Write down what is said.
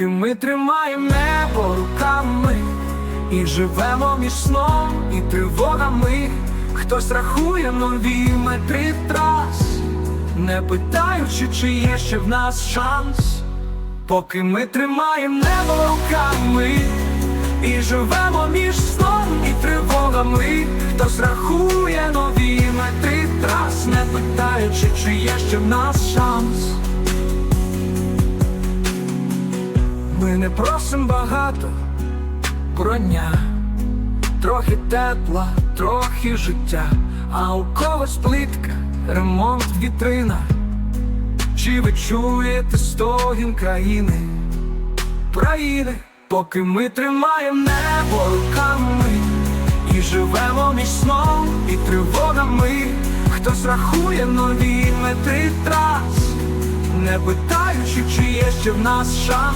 І ми тримаємо небо руками і живемо між сном і тривогами. Хтось рахує нові метри трас, не питаючи, чи є ще в нас шанс. Поки ми тримаємо небо руками і живемо між сном і тривогами, хтось рахує нові метри трас, не питаючи, чи є ще в нас шанс. Ми не просим багато броня, трохи тепла, трохи життя, а у когось плитка, ремонт вітрина. Чи ви чуєте стогін країни, країни, поки ми тримаємо небо руками. І живемо між сном і тривогами, хтось рахує нові метри трас, не питаючи, чи є ще в нас шанс.